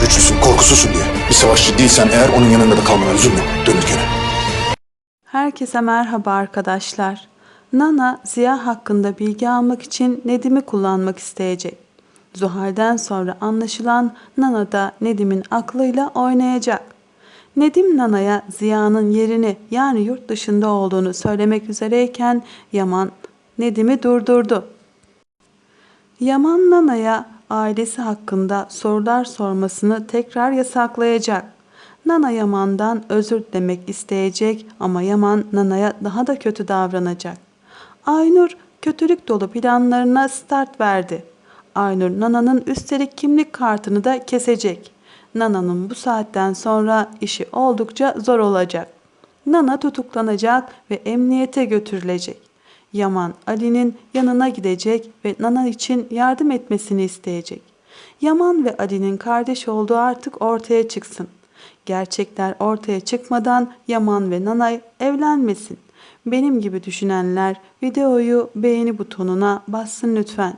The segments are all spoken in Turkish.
güçlüsün, korkusuzsun diye. Bir savaşçı değilsen eğer onun yanında da kalmana üzülme dönürken. Herkese merhaba arkadaşlar. Nana Ziya hakkında bilgi almak için Nedim'i kullanmak isteyecek. Zuhal'den sonra anlaşılan Nana da Nedim'in aklıyla oynayacak. Nedim Nana'ya Ziya'nın yerini yani yurt dışında olduğunu söylemek üzereyken Yaman Nedim'i durdurdu. Yaman Nana'ya ailesi hakkında sorular sormasını tekrar yasaklayacak. Nana Yaman'dan özür dilemek isteyecek ama Yaman Nana'ya daha da kötü davranacak. Aynur kötülük dolu planlarına start verdi. Aynur Nana'nın üstelik kimlik kartını da kesecek. Nana'nın bu saatten sonra işi oldukça zor olacak. Nana tutuklanacak ve emniyete götürülecek. Yaman Ali'nin yanına gidecek ve Nana için yardım etmesini isteyecek. Yaman ve Ali'nin kardeş olduğu artık ortaya çıksın. Gerçekler ortaya çıkmadan Yaman ve Nanay evlenmesin. Benim gibi düşünenler videoyu beğeni butonuna bassın lütfen.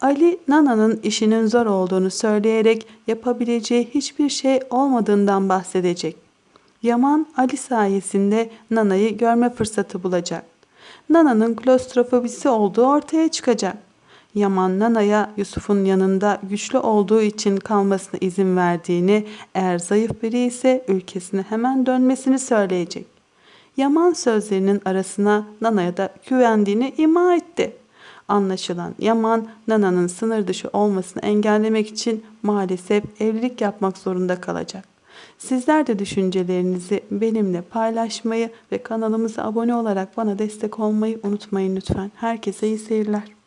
Ali Nana'nın işinin zor olduğunu söyleyerek yapabileceği hiçbir şey olmadığından bahsedecek. Yaman Ali sayesinde Nana'yı görme fırsatı bulacak. Nana'nın klostrofobisi olduğu ortaya çıkacak. Yaman Nana'ya Yusuf'un yanında güçlü olduğu için kalmasına izin verdiğini, eğer zayıf biri ise ülkesine hemen dönmesini söyleyecek. Yaman sözlerinin arasına Nana'ya da güvendiğini ima etti. Anlaşılan Yaman, Nana'nın sınır dışı olmasını engellemek için maalesef evlilik yapmak zorunda kalacak. Sizler de düşüncelerinizi benimle paylaşmayı ve kanalımıza abone olarak bana destek olmayı unutmayın lütfen. Herkese iyi seyirler.